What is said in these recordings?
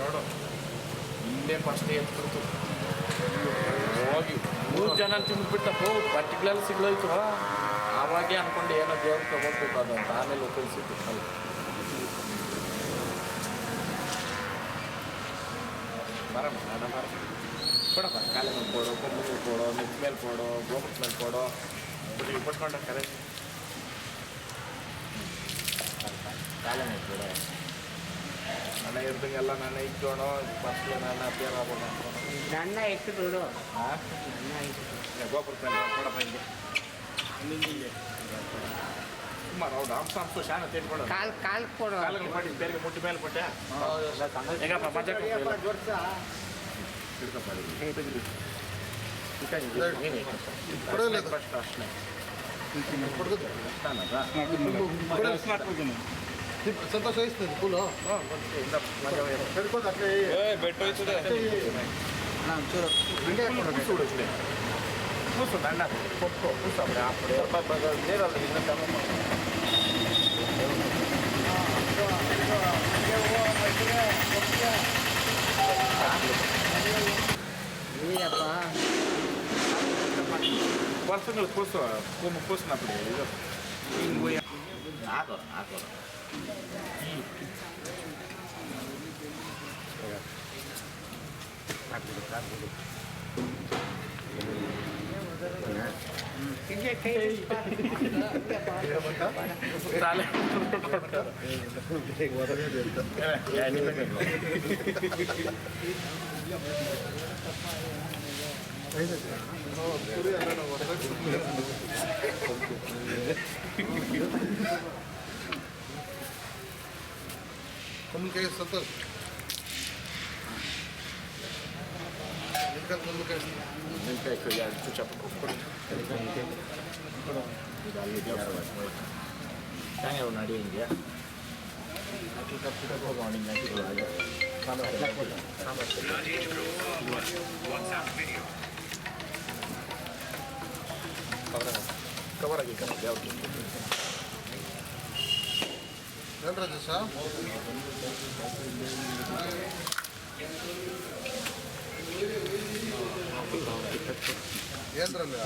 ನೋಡು. ಇಲ್ಲೇ ಫಸ್ಟ್ ಎತ್ಬಿಡ್ತು ಹೋಗಿ ಮೂರು ಜನ ತಿಂದ್ಬಿಟ್ಟಪ್ಪು ಪರ್ಟಿಕ್ಯುಲರ್ ಸಿಗ್ಲೋಯ್ತು ಆವಾಗೆ ಅನ್ಕೊಂಡು ಏನೋ ದೇವ್ರು ತಗೋಬೇಕು ಅದು ಅಂತ ಆಮೇಲೆ ಉಪಯೋಗಿಸಿದ್ದು ಅಲ್ಲಿ ಬರಮ್ಮ, ನಾನು ಬರ ಕೊಡಪ್ಪ, ಕಾಲ ಮೇಲೆ ಕೊಡು ಕೊಂಬು ಮೇಲೆ ಕೊಡು ನಿಂತ ಮೇಲೆ ಕೊಡು ಗೋಮುಖ ಮೇಲೆ ಕೊಡು. ಬಿಟ್ಟು ಕೊಟ್ಕೊಂಡ ಕರೆ. ಕಾಲ ಮೇಲೆ ಕೊಡು. ನನ್ನ ಇರ್ದಂಗೆಲ್ಲ ನನ್ನ ಇಟ್ಕೊಂಡು ಫಸ್ಟ್ ನನ್ನ ಅಭ್ಯಾರ ಆಗ್ಬೋದು ನನ್ನ ಎಷ್ಟು ನೋಡು ಹಾಂ ನನ್ನ ಎಷ್ಟು ಗೋಪುರ ಮೇಲೆ ಕೊಡಪ್ಪ ಹಿಂಗೆ ಸುಮಾರು ಹೌದು ಹಂಸ ಹಂಸು ಶಾನ ತಿಳ್ಕೊಳ್ಳೋದು ಕಾಲು ಕಾಲು ಕೊಡು. ಕಾಲಲ್ಲಿ ಮಾಡಿ ಬೇರೆ ಮುಟ್ಟಿ ಮೇಲೆ ಕೊಟ್ಟೆ. ಹೆಂಗಪ್ಪ ಮಜಾ ಕೊಡಲ್ಲ ಇದು. ಫಸ್ಟ್ ಅಷ್ಟೇ. ಕೊಡ್ಬೇಕು ಸ್ನಾನದ ಸಂತೋಷ ವಹಿಸ್ತದೆ ಫುಲ್ಲು ಹ್ಞೂ ಇಂದ ಮಜಾ ಹಿಡ್ಕೊಂಡು ಅಷ್ಟೇ ಕೂಸು ದಂಡ ಕೊಟ್ಟು ಕೂಸು ಅಪ್ಪಡೆ ಅಪ್ಪಡೆ ಸ್ವಲ್ಪ ಬ- ನೀರಲ್ಲಿ ಇನ್ನು ಕಮ್ಮಿ ಮಾಡು. ನೀರಪ್ಪ ವರ್ಷಗಳು ಕೂಸು ಕೂಮು ಕೂಸು ಅಪ್ಪಡೆ ಇದು ಹಿಂಗು ಹಾಕೋರು ಹಾಕೋರು चालेल ನಡಿ ಹಾಗೆ. ಸಾಂಬಾರ್ ಹಾಕು. ಸಾಂಬಾರ್ ಹಾಕು. ಕವರ್ ಹಾಕು. ಕವರ್ ಆಗಿ ಕವರ್ ದೇವ್ರಿಗೆ ಏನು ರಾಜೇಶ ಏನ್ರಲ್ಲಿ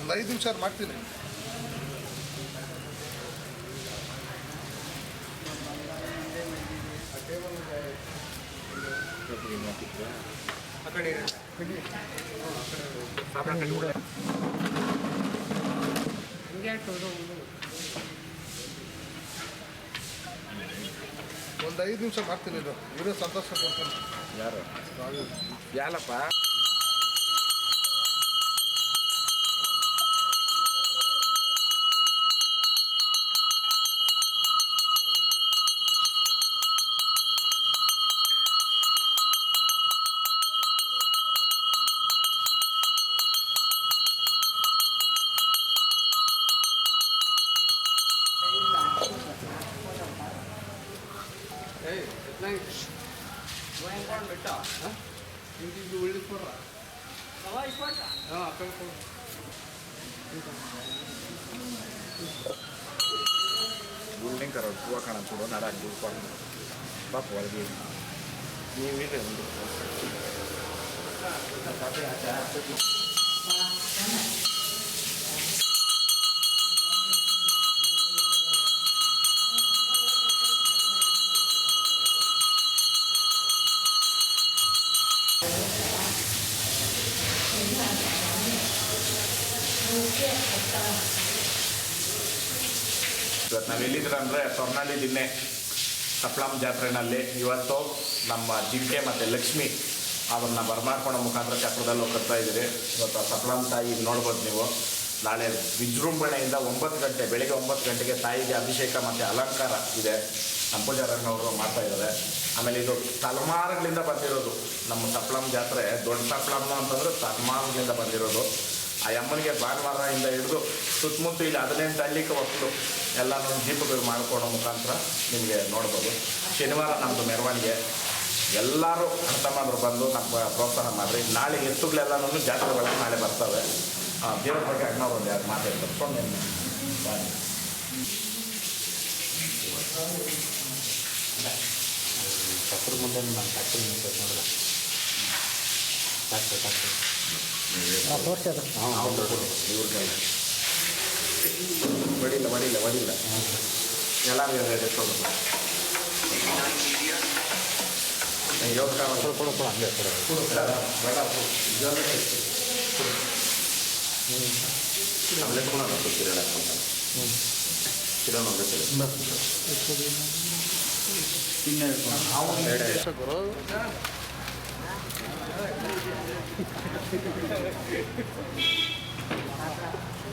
ಒಂದು ಐದು ನಿಮಿಷ ಮಾಡ್ತೀನಿ. ಆ ಕೊಡು ಒಂದು ಐದು ನಿಮಿಷ ಮಾಡ್ತೀನಿ ಇದು. ಇವರೇ ಸಂತೋಷ ಕೊಡ್ತೀನಿ ಯಾರು? ಯಾಲಪ್ಪ ಬಿಲ್ಡಿಂಗ್ ಕರೋದು ಹೂವು ಕಾಣ ಕೊಡು ನಡ ಹಂಗೆ ಉಳ್ಕೊಂಡು ಪಾಪ ಒಳಗೆ ನೀವಿದೆ ಒಂದು ಇವತ್ತು ನಾವು ಎಲ್ಲಿದ್ದೀರ ಅಂದರೆ ಸ್ವರ್ಣಾಲಿ ದಿನ್ನೆ ಸಪ್ಲಂ ಜಾತ್ರೆನಲ್ಲಿ ಇವತ್ತು ನಮ್ಮ ಜಿಂಕೆ ಮತ್ತು ಲಕ್ಷ್ಮಿ ಅವ್ರನ್ನ ಬರಮಾಡ್ಕೊಳ್ಳೋ ಮುಖಾಂತರ ಚಕ್ರದಲ್ಲಿ ಹೋಗ್ತಾ ಇದ್ದೀರಿ. ಇವತ್ತು ಆ ಸಪ್ಲಂ ತಾಯಿ ನೋಡ್ಬೋದು ನೀವು. ನಾಳೆ ವಿಜೃಂಭಣೆಯಿಂದ ಒಂಬತ್ತು ಗಂಟೆ, ಬೆಳಿಗ್ಗೆ ಒಂಬತ್ತು ಗಂಟೆಗೆ ತಾಯಿಗೆ ಅಭಿಷೇಕ ಮತ್ತು ಅಲಂಕಾರ ಇದೆ. ಅವರು ಮಾಡ್ತಾ ಇದ್ದಾರೆ. ಆಮೇಲೆ ಇದು ತಲೆಮಾರುಗಳಿಂದ ಬಂದಿರೋದು ನಮ್ಮ ಸಪ್ಲಾಮ್ ಜಾತ್ರೆ, ದೊಡ್ಡ ಸಪ್ಲಾಮ್ ಅಂತಂದ್ರೆ ತಲೆಮಾರುಗಳಿಂದ ಬಂದಿರೋದು. ಆ ಅಮ್ಮನಿಗೆ ಭಾನುವಾರದಿಂದ ಹಿಡಿದು ಸುತ್ತಮುತ್ತ ಇಲ್ಲಿ ಹದಿನೆಂಟು ಹಳ್ಳಿಗೆ ವಸ್ತು ಎಲ್ಲನೂ ದೀಪಗಳು ಮಾಡ್ಕೊಡೋ ಮುಖಾಂತರ ನಿಮಗೆ ನೋಡ್ಬೋದು ಶನಿವಾರ ನಮ್ಮದು ಮೆರವಣಿಗೆ ಎಲ್ಲರೂ ಅಣ್ತಮ್ಮಂದ್ರು ಬಂದು ನಮ್ಮ ಪ್ರೋತ್ಸಾಹ ಮಾಡಿರಿ ನಾಳೆ ಎತ್ತುಗಳೆಲ್ಲನೂ ಜಾತ್ರೆ ಒಳಗೆ ನಾಳೆ ಬರ್ತವೆ ದೇವ್ರ ಬಗ್ಗೆ ಅಣ್ಣವ್ರು ಒಂದು ಎರಡು ಮಾತೇ ಹೇಳ್ತಾರೆ ಬಾರಿ ಟ್ಯಾಕ್ಟರ್ ಮುಂದೆ ನಾನು ಟ್ಯಾಕ್ಟರ್ ನಿಂತ ನೋಡಿಲ್ಲ ಟ್ಯಾಕ್ಟರ್ ಟ್ಯಾಕ್ಟರ್ போட்டேன் வடியில் வடியில் வடியில் எல்லாரும் எடுத்து சொல்லுங்கள் யோகா கூட கூட கூட அங்கே கூட நம்மளே கூட நம்ம திருடா பண்ணுறோம் திருடன் வந்து திரும்ப பின்னாடி Thank you.